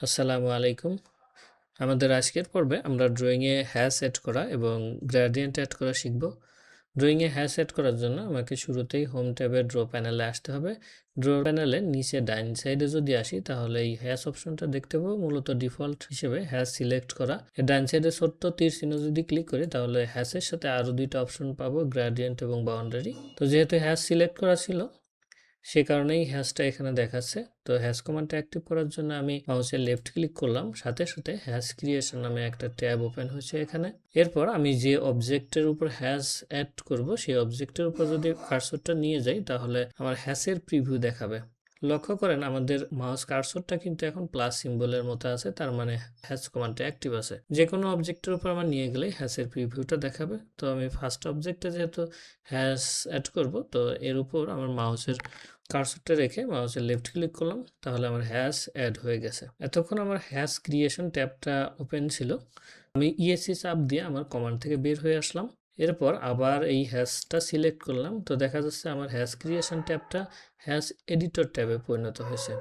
আসসালামু আলাইকুম। আমাদের আজকের পর্বে আমরা ড্রয়িংয়ে হ্যাশ সেট করা এবং গ্রেডিয়েন্ট অ্যাড করা শিখব। ড্রয়িংয়ে হ্যাশ সেট করার জন্য আমাকে শুরুতেই হোম ট্যাবে ড্র প্যানেলে আসতে হবে। ড্র প্যানেলে নিচে ডাইন সাইডে যদি আসি, তাহলে এই হ্যাশ অপশনটা দেখতে পাবো। মূলত ডিফল্ট হিসেবে হ্যাশ সিলেক্ট করা। এই ডাইন সাইডে ছোট্ট তীর চিহ্ন যদি ক্লিক করি, তাহলে হ্যাশের সাথে আরও দুইটা অপশন পাবো গ্রেডিয়েন্ট এবং বাউন্ডারি তো যেহেতু হ্যাশ সিলেক্ট করা ছিল সে কারণেই হ্যাশটা এখানে দেখাচ্ছে। তো হ্যাশ কমান্ডটা অ্যাক্টিভ করার জন্য আমি মাউসে লেফট ক্লিক করলাম। সাথে সাথে হ্যাশ ক্রিয়েশন নামে একটা ট্যাব ওপেন হয়েছে এখানে। এরপর আমি যে অবজেক্টের উপর হ্যাশ অ্যাড করব, সেই অবজেক্টের উপর যদি কার্সরটা নিয়ে যাই, তাহলে আমার হ্যাশের প্রিভিউ দেখাবে। লক্ষ্য করেন আমাদের মাউস কার্সরটা কিন্তু এখন প্লাস সিম্বলের মতো আছে, তার মানে হ্যাশ কমান্ডটা অ্যাক্টিভ আছে। যে কোনো অবজেক্টের উপর আমার নিয়ে গেলেই হ্যাশের প্রিভিউটা দেখাবে। তো আমি ফার্স্ট অবজেক্টে যেহেতু হ্যাশ অ্যাড করব, তো এর উপর আমার মাউসের কার্সরটা রেখে মাউসের লেফট ক্লিক করলাম, তাহলে আমার হ্যাশ অ্যাড হয়ে গেছে। এতক্ষণ আমার হ্যাশ ক্রিয়েশন ট্যাবটা ওপেন ছিল। আমি ইএসসি চাপ দিয়ে আমার কমান্ড থেকে বের হয়ে আসলাম। এরপর আবার এই হ্যাশটা সিলেক্ট করলাম। তো দেখা যাচ্ছে আমার হ্যাশ ক্রিয়েশন ট্যাবটা হ্যাশ এডিটর ট্যাবে পরিণত হয়েছে।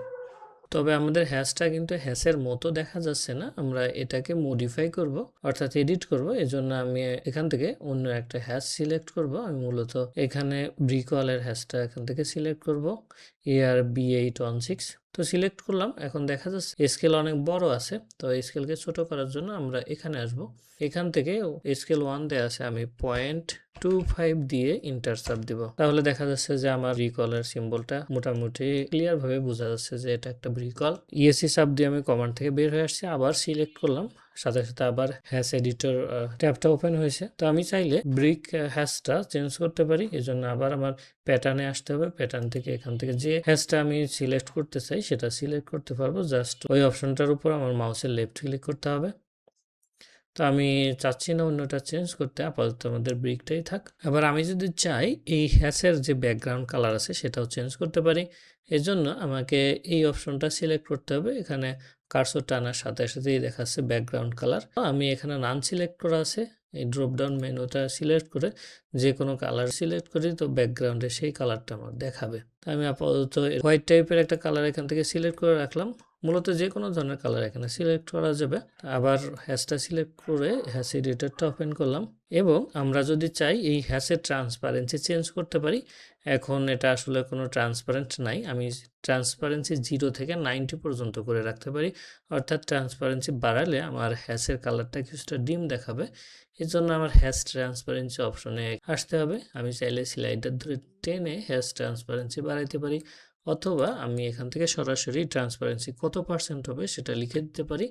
তবে আমাদের হ্যাশটা কিন্তু হ্যাশের মতো দেখা যাচ্ছে না। আমরা এটাকে মডিফাই করব, অর্থাৎ এডিট করব। এজন্য আমি এখান থেকে অন্য একটা হ্যাশ সিলেক্ট করব। আমি মূলত এখানে ব্রিকলের হ্যাশটা এখান থেকে সিলেক্ট করব। AR B eight one six তো সিলেক্ট করলাম। এখন দেখা যাচ্ছে স্কেল অনেক বড় আছে। তো স্কেলকে ছোট করার জন্য আমরা এখানে আসব। এখান থেকে স্কেল ওয়ান দেওয়া আছে আমি পয়েন্ট টু ফাইভ দিয়ে ইন্টারসাপ দিব। তাহলে দেখা যাচ্ছে যে আমার রিকলের সিম্বলটা মোটামুটি ক্লিয়ার ভাবে বোঝা যাচ্ছে যে এটা একটা রিকল ইএসি সাপ দিয়ে আমি কমান্ড থেকে বের হয়ে আসছি। আবার সিলেক্ট করলাম। সাথে সাথে আবার হ্যাশ এডিটর ট্যাবটা ওপেন হয়েছে। তো আমি চাইলে ব্রিক হ্যাশটা চেঞ্জ করতে পারি। এই জন্য আবার আমার প্যাটার্নে আসতে হবে। প্যাটার্ন থেকে এখান থেকে যে হ্যাশটা আমি সিলেক্ট করতে চাই, সেটা সিলেক্ট করতে পারব। জাস্ট ওই অপশনটার উপর আমার মাউসের লেফট ক্লিক করতে হবে। তো আমি চাচ্ছি না অন্যটা চেঞ্জ করতে। আপাতত আমাদের ব্রিকটাই থাক। এবার আমি যদি চাই, এই হ্যাশের যে ব্যাকগ্রাউন্ড কালার আছে, সেটাও চেঞ্জ করতে পারি। এজন্য আমাকে এই অপশনটা সিলেক্ট করতে হবে। এখানে কার্সর টানার সাথে সাথেই দেখাচ্ছে ব্যাকগ্রাউন্ড কালার আমি এখানে নান সিলেক্ট করা আছে, এই ড্রপডাউন মেনুটা সিলেক্ট করে যে কোনো কালার সিলেক্ট করি তো ব্যাকগ্রাউন্ডে সেই কালারটা আমার দেখাবে। আমি আপাতত হোয়াইট টাইপের একটা কালার এখান থেকে সিলেক্ট করে রাখলাম। মূলত যে কোনো ধরনের কালার এখানে সিলেক্ট করা যাবে। আবার হ্যাশটা সিলেক্ট করে হ্যাশ এডিটরটা ওপেন করলাম এবং আমরা যদি চাই এই হ্যাশের ট্রান্সপারেন্সি চেঞ্জ করতে পারি, এখন এটা আসলে কোনো ট্রান্সপারেন্ট নাই। আমি ট্রান্সপারেন্সি জিরো থেকে নাইনটি পর্যন্ত করে রাখতে পারি। অর্থাৎ ট্রান্সপারেন্সি বাড়ালে আমার হ্যাশের কালারটা কিছুটা ডিম দেখাবে। এর জন্য আমার হ্যাশ ট্রান্সপারেন্সি অপশনে আসতে হবে। আমি চাইলে স্লাইডার ধরে টেনে হ্যাশ ট্রান্সপারেন্সি বাড়াইতে পারি। অথবা আমি এখান থেকে সরাসরি ট্রান্সপারেন্সি কত পার্সেন্ট হবে সেটা লিখে দিতে পারি।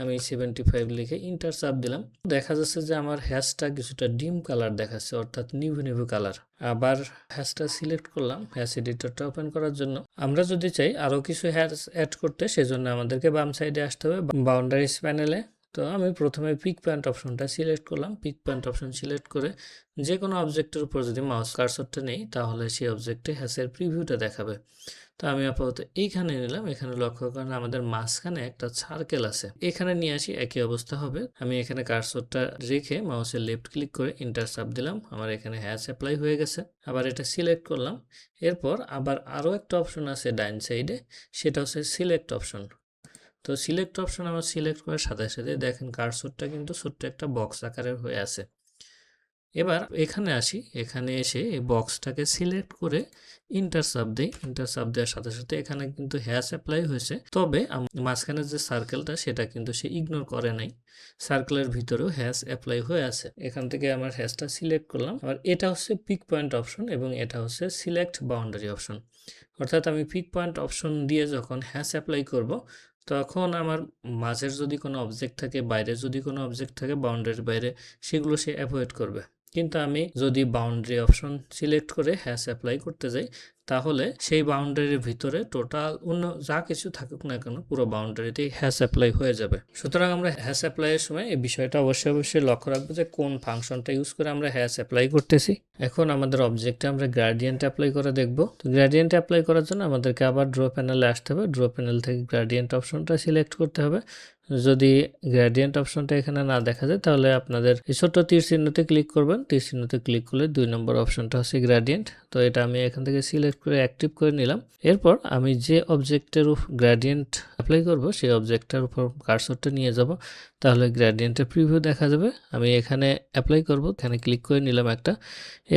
আমি সেভেন্টি ফাইভ লিখে ইন্টার চাপ দিলাম। দেখা যাচ্ছে যে আমার হ্যাশটা কিছুটা ডিম কালার দেখাচ্ছে, অর্থাৎ নিভু নিভু কালার আবার হ্যাশটা সিলেক্ট করলাম হ্যাশ এডিটরটা ওপেন করার জন্য। আমরা যদি চাই আরও কিছু হ্যাশ অ্যাড করতে, সেজন্য আমাদেরকে বাম সাইডে আসতে হবে বাউন্ডারিস প্যানেলে তো আমি প্রথমে পিক প্যান্ট অপশনটা সিলেক্ট করলাম। পিক প্যান্ট অপশন সিলেক্ট করে যে কোনো অবজেক্টের উপর যদি মাউস কার্সরটা নেই, তাহলে সেই অবজেক্টে হ্যাসের প্রিভিউটা দেখাবে। তো আমি আপাতত এইখানে নিলাম। এখানে লক্ষ্য করেন আমাদের মাঝখানে একটা সার্কেল আছে। এখানে নিয়ে আসি, একই অবস্থা হবে। আমি এখানে কার্সরটা রেখে মাউসের লেফট ক্লিক করে ইন্টার চাপ দিলাম। আমার এখানে হ্যাশ অ্যাপ্লাই হয়ে গেছে। আবার এটা সিলেক্ট করলাম। এরপর আবার আরও একটা অপশন আছে ডাইন সাইডে সেটা হচ্ছে সিলেক্ট অপশন তো সিলেক্ট অপশন আমার সিলেক্ট করার সাথে সাথে দেখেন কার্সরটা কিন্তু ছোট্ট একটা বক্স আকারের হয়ে আছে। এবার এখানে আসি, এখানে এসে এই বক্সটাকে সিলেক্ট করে ইন্টার সাব দিই। ইন্টার সাব দেওয়ার সাথে সাথে এখানে কিন্তু হ্যাশ অ্যাপ্লাই হয়েছে। তবে মাঝখানে যে সার্কেলটা সেটা কিন্তু সে ইগনোর করে নাই। সার্কেলের ভিতরেও হ্যাশ অ্যাপ্লাই হয়ে আছে। এখান থেকে আমার হ্যাশটা সিলেক্ট করলাম। আর এটা হচ্ছে পিক পয়েন্ট অপশন এবং এটা হচ্ছে সিলেক্ট বাউন্ডারি অপশন অর্থাৎ আমি পিক পয়েন্ট অপশন দিয়ে যখন হ্যাশ অ্যাপ্লাই করব তখন আমার মাঝের যদি কোনো অবজেক্ট থাকে বাইরে যদি কোনো অবজেক্ট থাকে বাউন্ডারির বাইরে, সেগুলো সে অ্যাভয়েড করবে। কিন্তু আমি যদি বাউন্ডারি অপশন সিলেক্ট করে হ্যাশ অ্যাপ্লাই করতে যাই তাহলে সেই বাউন্ডারির ভিতরে টোটাল অন্য যা কিছু থাকুক না কেন পুরো বাউন্ডারিতেই হ্যাস অ্যাপ্লাই হয়ে যাবে। সুতরাং আমরা হ্যাস অ্যাপ্লাইয়ের সময় এই বিষয়টা অবশ্যই অবশ্যই লক্ষ্য রাখব যে কোন ফাংশনটা ইউজ করে আমরা হ্যাস অ্যাপ্লাই করতেছি। এখন আমাদের অবজেক্টে আমরা গ্রাডিয়েন্ট অ্যাপ্লাই করে দেখব। তো গ্রাডিয়েন্ট অ্যাপ্লাই করার জন্য আমাদেরকে আবার ড্র প্যানেলে আসতে হবে। ড্র প্যানেল থেকে গ্রাডিয়েন্ট অপশনটা সিলেক্ট করতে হবে। যদি গ্রেডিয়েন্ট অপশনটা এখানে না দেখা যায়, তাহলে আপনাদের এই ছোট্ট তীর চিহ্নতে ক্লিক করবেন। তীর চিহ্নতে ক্লিক করলে দুই নম্বর অপশনটা হচ্ছে গ্রেডিয়েন্ট তো এটা আমি এখান থেকে সিলেক্ট করে অ্যাক্টিভ করে নিলাম। এরপর আমি যে অবজেক্টের উপর গ্র্যাডিয়েন্ট অ্যাপ্লাই করব, সেই অবজেক্টটার উপর কার্সরটা নিয়ে যাব। তাহলে গ্র্যাডিয়েন্টের প্রিভিউ দেখা যাবে। আমি এখানে অ্যাপ্লাই করব, এখানে ক্লিক করে নিলাম একটা।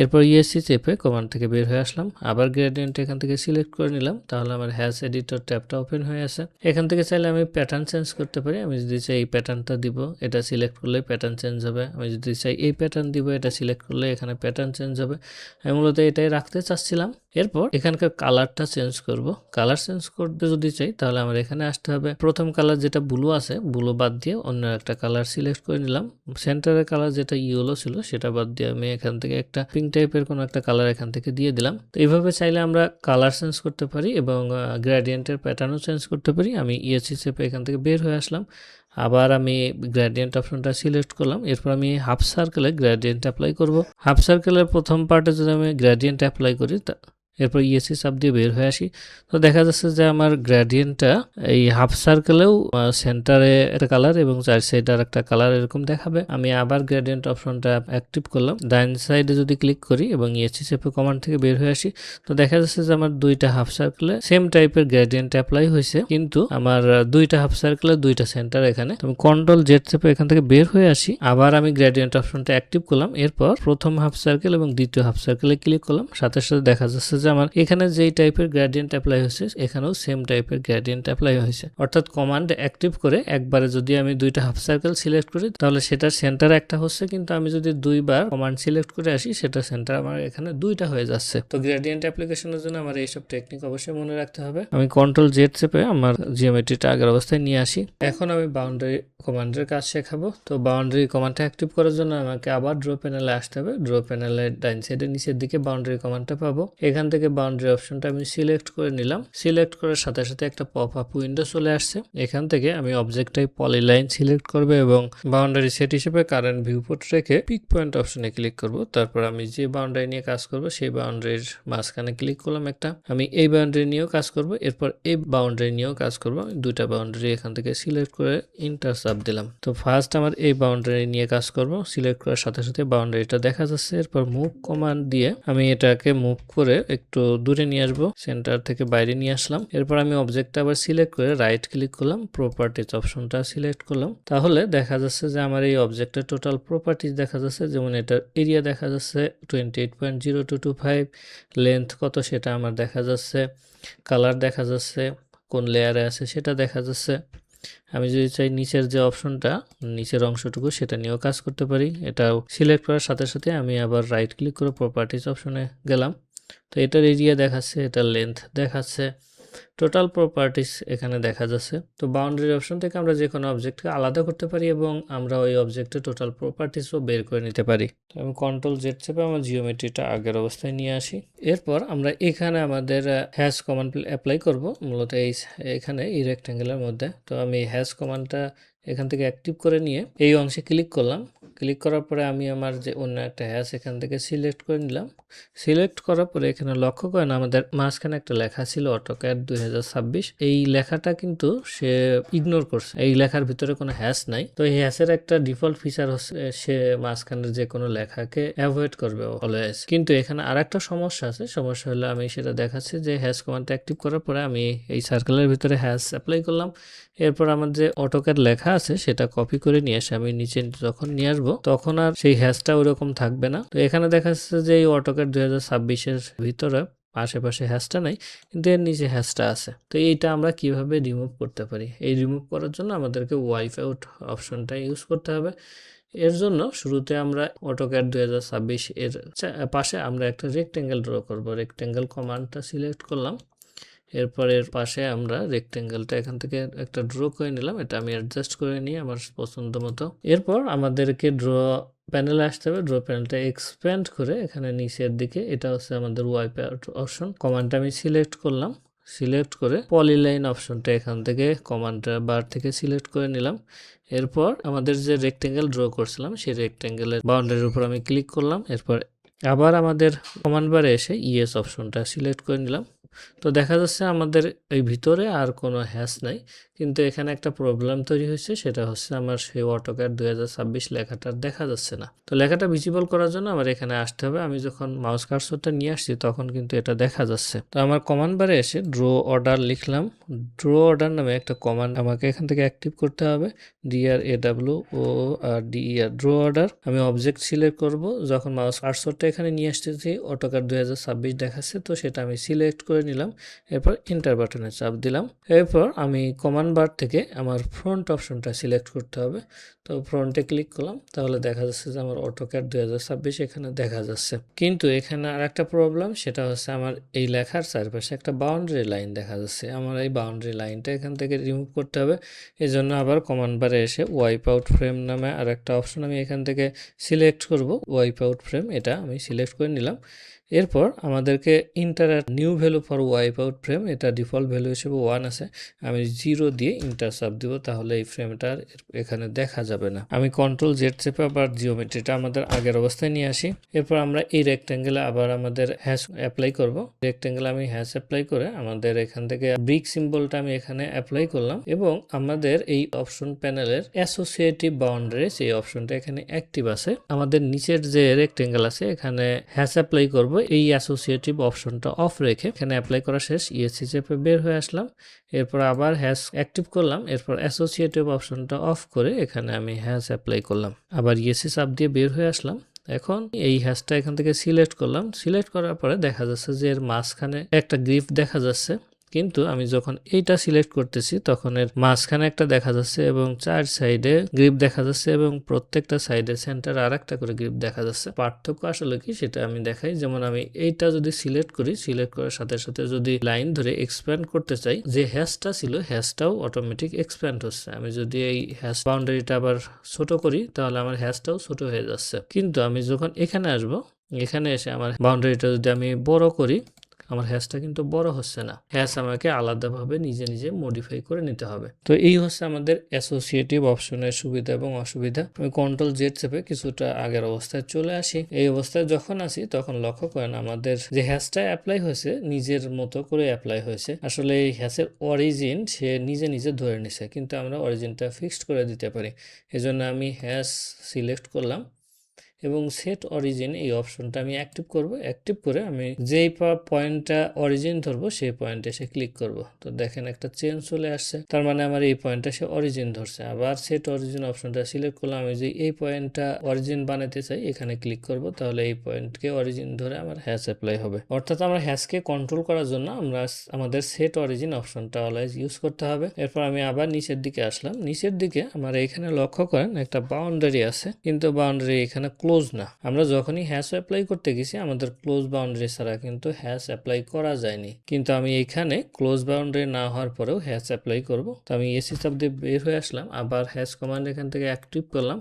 এরপর ইএসসি চেপে কমান্ড থেকে বের হয়ে আসলাম। আবার গ্রেডিয়েন্ট এখান থেকে সিলেক্ট করে নিলাম। তাহলে আমার হ্যাশ এডিটর ট্যাবটা ওপেন হয়ে আছে। এখান থেকে চাইলে আমি প্যাটার্ন চেঞ্জ করতে পারি। আমি যদি চাই এই প্যাটার্নটা দিব, এটা সিলেক্ট করলে প্যাটার্ন চেঞ্জ হবে। আমি যদি চাই এই প্যাটার্ন দিব, এটা সিলেক্ট করলে এখানে প্যাটার্ন চেঞ্জ হবে। আমি মূলত এটাই রাখতে চাচ্ছিলাম। এরপর এখানকার কালারটা চেঞ্জ করব। কালার চেঞ্জ করতে যদি চাই, তাহলে আমার এখানে আসতে হবে। প্রথম কালার যেটা ব্লু আছে ব্লু বাদ দিয়ে অন্য একটা কালার সিলেক্ট করে নিলাম। সেন্টারের কালার যেটা ইয়েলো ছিল, সেটা বাদ দিয়ে আমি এখান থেকে একটা পিঙ্ক টাইপের কোনো একটা কালার এখান থেকে দিয়ে দিলাম। তো এইভাবে চাইলে আমরা কালার চেঞ্জ করতে পারি এবং গ্রেডিয়েন্টের প্যাটার্নও চেঞ্জ করতে পারি। আমি ইএসসি চেপে এখান থেকে বের হয়ে আসলাম। আবার আমি গ্রেডিয়েন্ট অপশনটা সিলেক্ট করলাম, এরপর আমি হাফ সার্কেলে গ্রেডিয়েন্ট অ্যাপ্লাই করব। হাফ সার্কেলের প্রথম পার্টে যদি আমি গ্রেডিয়েন্ট অ্যাপ্লাই করি, তা এরপর ইএসি সাব দিয়ে বের হয়ে আসি। তো দেখা যাচ্ছে যে আমার গ্রেডিয়েন্টটা এই হাফ সার্কেলেও সেন্টারে একটা কালার এবং চার সাইডে আর একটা কালার এরকম দেখাবে। আমি আবার গ্রেডিয়েন্ট অপশনটা অ্যাক্টিভ করলাম। ডাইন সাইডে যদি ক্লিক করি এবং ইএসসি সেপে কমান্ড থেকে বের হয়ে আসি, তো দেখা যাচ্ছে যে আমার দুইটা হাফ সার্কেলে সেম টাইপের গ্রেডিয়েন্ট অ্যাপ্লাই হয়েছে। কিন্তু আমার দুইটা হাফ সার্কেলে দুইটা সেন্টার এখানে। আমি কন্ট্রোল জেড সেপে এখান থেকে বের হয়ে আসি। আবার আমি গ্রেডিয়েন্ট অপশনটা অ্যাক্টিভ করলাম। এরপর প্রথম হাফ সার্কেল এবং দ্বিতীয় হাফ সার্কেলে ক্লিক করলাম। সাথে সাথে দেখা যাচ্ছে আমার এখানে যেই টাইপের গ্রেডিয়েন্ট অ্যাপ্লাই হয়েছে, এখানেও সেম টাইপের গ্রেডিয়েন্ট অ্যাপ্লাই হয়েছে। অর্থাৎ কমান্ড অ্যাক্টিভ করে একবারে যদি আমি দুইটা হাফ সার্কেল সিলেক্ট করি, তাহলে সেটার সেন্টার একটা হচ্ছে, কিন্তু আমি যদি দুইবার কমান্ড সিলেক্ট করে আসি সেটা সেন্টার আমার এখানে দুইটা হয়ে যাচ্ছে। তো গ্রেডিয়েন্ট অ্যাপ্লিকেশনের জন্য আমার এইসব টেকনিক অবশ্যই মনে রাখতে হবে। আমি কন্ট্রোল জেড চেপে আমার জিওমেট্রিটা আগের অবস্থায় নিয়ে আসি। এখন আমি বাউন্ডারি কমান্ডের কাজ শেখাবো। তো বাউন্ডারি কমান্ডটা অ্যাক্টিভ করার জন্য আমাকে আবার ড্র প্যানেলে আসতে হবে। ড্র প্যানেলের ডাইন সাইডের নিচের দিকে বাউন্ডারি কমান্ডটা পাবো। এখান থেকে বাউন্ডারি অপশনটা আমি সিলেক্ট করে নিলাম। সিলেক্ট করার সাথে সাথে একটা পপ আপ উইন্ডো চলে আসছে। এখান থেকে আমি অবজেক্টটাই পলিলাইন সিলেক্ট করবে এবং বাউন্ডারি সেট হিসেবে কারেন্ট ভিউপোর্ট রেখে পিক পয়েন্ট অপশনে ক্লিক করব। তারপর আমি যে বাউন্ডারি নিয়ে কাজ করব, সেই বাউন্ডারির মাঝখানে ক্লিক করলাম একটা। আমি এই বাউন্ডারি নিয়েও কাজ করব। এরপর এই বাউন্ডারি নিয়েও কাজ করব। দুইটা বাউন্ডারি এখান থেকে সিলেক্ট করে ইন্টার চাপ দিলাম। তো ফার্স্ট আমার এই বাউন্ডারি নিয়ে কাজ করব সিলেক্ট করার সাথে সাথে বাউন্ডারিটা দেখা যাচ্ছে। এরপর মুভ কমান্ড দিয়ে আমি এটাকে মুভ করে একটু দূরে নিয়ে আসব সেন্টার থেকে বাইরে নিয়ে আসলাম। এরপর আমি অবজেক্টটা আবার সিলেক্ট করে রাইট ক্লিক করলাম প্রপার্টিজ অপশনটা সিলেক্ট করলাম। তাহলে দেখা যাচ্ছে যে আমার এই অবজেক্টের টোটাল প্রপার্টিজ দেখা যাচ্ছে, যেমন এটার এরিয়া দেখা যাচ্ছে twenty eight point zero two two five length কত সেটা আমার দেখা যাচ্ছে কালার দেখা যাচ্ছে, কোন লেয়ারে আছে সেটা দেখা যাচ্ছে। আমি যদি চাই নিচের যে অপশনটা, নিচের অংশটুকু সেটা নিয়েও কাজ করতে পারি। এটাও সিলেক্ট করার সাথে সাথে আমি আবার রাইট ক্লিক করে প্রপার্টিজ অপশনে গেলাম। তো এটার এরিয়া দেখাচ্ছে, এটার লেন্থ দেখাচ্ছে। টোটাল প্রপার্টিস এখানে দেখা যাচ্ছে। তো বাউন্ডারি অপশন থেকে আমরা যে কোনো অবজেক্টকে আলাদা করতে পারি এবং আমরা ওই অবজেক্টে টোটাল প্রপার্টিসও বের করে নিতে পারি। তো আমি কন্ট্রোল জেড চেপে আমার জিওমেট্রিটা আগের অবস্থায় নিয়ে আসি। এরপর আমরা এখানে আমাদের হ্যাশ কমান্ড অ্যাপ্লাই করব। মূলত এই, এখানে এই রেক্ট্যাঙ্গেলের মধ্যে। তো আমি হ্যাশ কমান্ডটা এখান থেকে অ্যাক্টিভ করে নিয়ে এই অংশে ক্লিক করলাম। ক্লিক করার পরে আমি আমার যে অন্য একটা হ্যাশ এখান থেকে সিলেক্ট করে নিলাম। সিলেক্ট করার পরে এখানে লক্ষ্য করেন আমাদের মাঝখানে একটা লেখা ছিল অটোক্যাড দুই এই লেখাটা কিন্তু সে ইগনোর করছে। এই লেখার ভিতরে কোনো হ্যাশ নাই। তো এই হ্যাশের একটা ডিফল্ট ফিচার হচ্ছে সে মাঝখানের যে কোনো লেখাকে অ্যাভয়েড করবে অলওয়েজ কিন্তু এখানে আর একটা সমস্যা আছে। সমস্যা হলো আমি সেটা দেখাচ্ছি যে হ্যাশ কমান্ডটা অ্যাক্টিভ করার পরে আমি এই সার্কেলের ভিতরে হ্যাশ অ্যাপ্লাই করলাম। এরপর আমার যে অটোক্যাড লেখা আছে, সেটা কপি করে নিয়ে এসে আমি নিচে যখন নিয়ে আসব, তখন আর সেই হ্যাশটা ওরকম থাকবে না। তো এখানে দেখা যাচ্ছে যে এই অটোক্যাড দুই হাজার ভিতরে আশেপাশে হ্যাশটা নাই, কিন্তু এর নিচে হ্যাশটা আছে। তো এইটা আমরা কীভাবে রিমুভ করতে পারি? এই রিমুভ করার জন্য আমাদেরকে ওয়াইফ আউট অপশনটা ইউজ করতে হবে। এর জন্য শুরুতে আমরা অটোক্যাড দুই এর পাশে আমরা একটা রেক্টেঙ্গেল ড্র করব। রেক্টেঙ্গেল কমান্ডটা সিলেক্ট করলাম। এরপর এর পাশে আমরা রেক্টেঙ্গেলটা এখান থেকে একটা ড্র করে নিলাম। এটা আমি অ্যাডজাস্ট করে নিই আমার পছন্দ মতো। এরপর আমাদেরকে ড্র প্যানেলে আসতে হবে। ড্র প্যানেলটা এক্সপ্যান্ড করে এখানে নিচের দিকে, এটা হচ্ছে আমাদের ওয়াইপ অপশন কমান্ডটা আমি সিলেক্ট করলাম। সিলেক্ট করে পলিলাইন অপশনটা এখান থেকে কমান্ডটা বার থেকে সিলেক্ট করে নিলাম। এরপর আমাদের যে রেক্টেঙ্গেল ড্র করছিলাম, সেই রেক্টেঙ্গেলের বাউন্ডারির উপর আমি ক্লিক করলাম। এরপর আবার আমাদের কমান্ড বারে এসে ইএস অপশনটা সিলেক্ট করে নিলাম। তো দেখা যাচ্ছে আমাদের এই ভিতরে আর কোনো হ্যাশ নাই। কিন্তু এখানে একটা প্রবলেম তৈরি হয়েছে, সেটা হচ্ছে আমার সেই অটোক্যাড দুই লেখাটা দেখা যাচ্ছে না। তো লেখাটা ভিজিবল করার জন্য আমার এখানে আসতে হবে। আমি যখন মাউস কার্সরটা নিয়ে আসছি, তখন কিন্তু এটা দেখা যাচ্ছে। তো আমার কমান্ড বারে এসে ড্রো অর্ডার লিখলাম। ড্রো অর্ডার নামে একটা কমান্ড আমাকে এখান থেকে অ্যাক্টিভ করতে হবে। DR A W O R DER draw order আমি অবজেক্ট সিলেক্ট করব। যখন মাউস কার্সরটা এখানে নিয়ে আসতেছি অটোকার দুই হাজার ছাব্বিশ দেখাচ্ছে, তো সেটা আমি সিলেক্ট করে নিলাম, এরপর ইন্টার বাটনে চাপ দিলাম, এরপর আমি কমান্ড বার থেকে আমার ফ্রন্ট অপশনটা সিলেক্ট করতে হবে। তো ফ্রন্টে ক্লিক করলাম, তাহলে দেখা যাচ্ছে যে আমার অটোক্যাড দুই হাজার ছাব্বিশ এখানে দেখা যাচ্ছে। কিন্তু এখানে আর একটা প্রবলেম সেটা হচ্ছে আমার এই লেখার চারপাশে একটা বাউন্ডারি লাইন দেখা যাচ্ছে। আমার এই বাউন্ডারি লাইনটা এখান থেকে রিমুভ করতে হবে। এই জন্য আবার কমান্ড বারে এসে ওয়াইপ আউট ফ্রেম নামে আর একটা অপশন আমি এখান থেকে সিলেক্ট করব। ওয়াইপ আউট ফ্রেম এটা আমি সিলেক্ট করে নিলাম। এরপর আমাদেরকে enter new value for wipeout frame এটা ডিফল্ট ভ্যালু হিসেবে ওয়ান আছে, আমি জিরো দিয়ে ইন্টার সাব দিব, তাহলে এই ফ্রেমটা এখানে দেখা যাবে না। আমি কন্ট্রোল জেড চেপে আবার জিওমেট্রিটা আমাদের আগের অবস্থায় নিয়ে আসি। এরপর আমরা এই রেক্ট্যাঙ্গেলে আবার আমাদের হ্যাশ অ্যাপ্লাই করব। রেক্ট্যাঙ্গেল আমি হ্যাশ অ্যাপ্লাই করে আমাদের এখান থেকে ব্রিক সিম্বলটা আমি এখানে অ্যাপ্লাই করলাম এবং আমাদের এই অপশন প্যানেলের অ্যাসোসিয়েটিভ বাউন্ডারি এই অপশনটা এখানে অ্যাক্টিভ আছে। আমাদের নিচের যে রেক্ট্যাঙ্গেল আছে, এখানে হ্যাশ অ্যাপ্লাই করব। এই অ্যাসোসিয়েটিভ অপশনটা অফ রেখে এখানে অ্যাপ্লাই করা শেষ। ইএসসি চেপে বের হয়ে আসলাম। এরপর আবার হ্যাস অ্যাক্টিভ করলাম। এরপর অ্যাসোসিয়েটিভ অপশনটা অফ করে এখানে আমি হ্যাশ অ্যাপ্লাই করলাম। আবার ইএসসি চাপ দিয়ে বের হয়ে আসলাম। এখন এই হ্যাশটা এখান থেকে সিলেক্ট করলাম। সিলেক্ট করার পরে দেখা যাচ্ছে যে এর মাঝখানে একটা গ্রিফ দেখা যাচ্ছে। কিন্তু আমি যখন এইটা সিলেক্ট করতেছি, তখন এর মাঝখানে একটা দেখা যাচ্ছে এবং চার সাইডে গ্রিপ দেখা যাচ্ছে এবং প্রত্যেকটা সাইডে সেন্টার আর একটা করে গ্রিপ দেখা যাচ্ছে। পার্থক্য আসলে কি সেটা আমি দেখাই। যেমন আমি এইটা যদি সিলেক্ট করি, সিলেক্ট করার সাথে সাথে যদি লাইন ধরে এক্সপ্যান্ড করতে চাই, যে হ্যাশটা ছিল, হ্যাশটাও অটোমেটিক এক্সপ্যান্ড হচ্ছে। আমি যদি এই হ্যাশ বাউন্ডারিটা আবার ছোট করি, তাহলে আমার হ্যাশটাও ছোট হয়ে যাচ্ছে। কিন্তু আমি যখন এখানে আসব, এখানে এসে আমার বাউন্ডারিটা যদি আমি বড় করি আমার হ্যাশটা কিন্তু বড় হচ্ছে না। হ্যাশ আমাকে আলাদাভাবে নিজে নিজে মডিফাই করে নিতে হবে। তো এই হচ্ছে আমাদের অ্যাসোসিয়েটিভ অপশনের সুবিধা এবং অসুবিধা। আমি কন্ট্রোল জেড চেপে কিছুটা আগের অবস্থায় চলে আসি। এই অবস্থায় যখন আসি, তখন লক্ষ্য করেন আমাদের যে হ্যাশটা অ্যাপ্লাই হয়েছে, নিজের মতো করে অ্যাপ্লাই হয়েছে। আসলে এই হ্যাশের অরিজিন সে নিজে নিজে ধরে নিছে, কিন্তু আমরা অরিজিনটা ফিক্সড করে দিতে পারি। এজন্য আমি হ্যাশ সিলেক্ট করলাম। এবং সেট অরিজিন এই অপশনটা আমি অ্যাক্টিভ করব। অ্যাক্টিভ করে আমি যেই পয়েন্টটা অরিজিন ধরবো, সেই পয়েন্টে এসে ক্লিক করব। তো দেখেন একটা চেঞ্জ চলে আসছে, তার মানে আমার এই পয়েন্টটা সে অরিজিন ধরছে। আবার সেট অরিজিন অপশনটা সিলেক্ট করলাম, আমি যে এই পয়েন্টটা অরিজিন বানাতে চাই, এখানে ক্লিক করব, তাহলে এই পয়েন্টকে অরিজিন ধরে আমার হ্যাশ অ্যাপ্লাই হবে। অর্থাৎ আমরা হ্যাশকে কন্ট্রোল করার জন্য আমরা আমাদের সেট অরিজিন অপশনটা অলওয়েজ ইউজ করতে হবে। এরপর আমি আবার নিচের দিকে আসলাম। নিচের দিকে আমার এখানে লক্ষ্য করেন, একটা বাউন্ডারি আছে, কিন্তু বাউন্ডারি এখানে ক্লোজ না। আমরা যখনই হ্যাশ অ্যাপ্লাই করতে গেছি, আমাদের ক্লোজ বাউন্ডারি ছাড়া কিন্তু হ্যাশ অ্যাপ্লাই করা যায়নি। কিন্তু আমি এখানে ক্লোজ বাউন্ডারি না হওয়ার পরেও হ্যাশ অ্যাপ্লাই করব। তো আমি এসি চাপ দিয়ে বের হয়ে আসলাম, আবার হ্যাশ কমান্ড এখান থেকে অ্যাক্টিভ করলাম।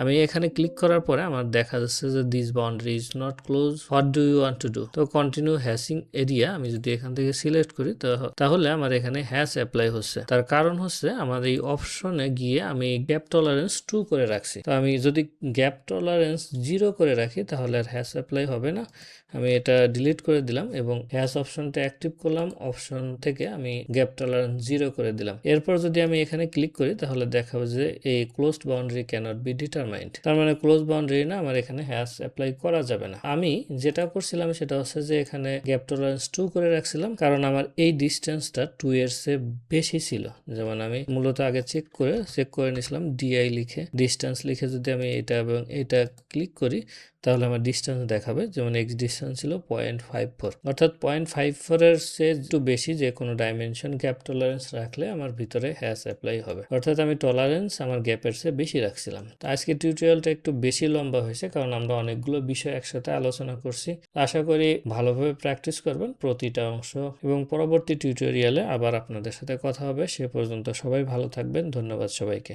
আমি এখানে ক্লিক করার পরে আমার দেখা যাচ্ছে যে this boundary is not close what do you want to do তো কন্টিনিউ হ্যাশিং এরিয়া আমি যদি এখান থেকে সিলেক্ট করি, তো তাহলে আমার এখানে হ্যাশ অ্যাপ্লাই হচ্ছে। তার কারণ হচ্ছে আমার এই অপশনে গিয়ে আমি গ্যাপ টলারেন্স টু করে রাখছি। তো আমি যদি গ্যাপ টলারেন্স জিরো করে রাখি, তাহলে আর হ্যাশ অ্যাপ্লাই হবে না। আমি এটা ডিলিট করে দিলাম এবং হ্যাশ অপশনটা অ্যাক্টিভ করলাম অপশন থেকে আমি গ্যাপ টলারেন্স জিরো করে দিলাম। এরপর যদি আমি এখানে ক্লিক করি, তাহলে দেখাবো যে এই closed boundary cannot be determined তার মানে ক্লোজ বাউন্ডারি না আমার এখানে হ্যাশ অ্যাপ্লাই করা যাবে না। আমি যেটা করছিলাম সেটা হচ্ছে যে এখানে গ্যাপ টলারেন্স টু করে রাখছিলাম, কারণ আমার এই ডিস্টেন্সটা টু ইয়ার্স সে বেশি ছিল। যেমন আমি মূলত আগে চেক করে চেক করে নিয়েছিলাম ডিআই লিখে ডিস্টেন্স লিখে যদি আমি এটা এবং এটা ক্লিক করি তাহলে আমার ডিস্টেন্স দেখাবে, যেমন এক্স ডিস্টেন্স ছিল পয়েন্ট ফাইভ ফোর অর্থাৎ পয়েন্ট ফাইভ ফোরের সে একটু বেশি যে কোনো ডাইমেনশন গ্যাপ টলারেন্স রাখলে আমার ভিতরে হ্যাশ অ্যাপ্লাই হবে। অর্থাৎ আমি টলারেন্স আমার গ্যাপের চেয়ে বেশি রাখছিলাম। তো আজকে টিউটোরিয়ালটা একটু বেশি লম্বা হয়েছে, কারণ আমরা অনেকগুলো বিষয় একসাথে আলোচনা করছি। আশা করি ভালোভাবে প্র্যাকটিস করবেন প্রতিটা অংশ, এবং পরবর্তী টিউটোরিয়ালে আবার আপনাদের সাথে কথা হবে। সে পর্যন্ত সবাই ভালো থাকবেন, ধন্যবাদ সবাইকে।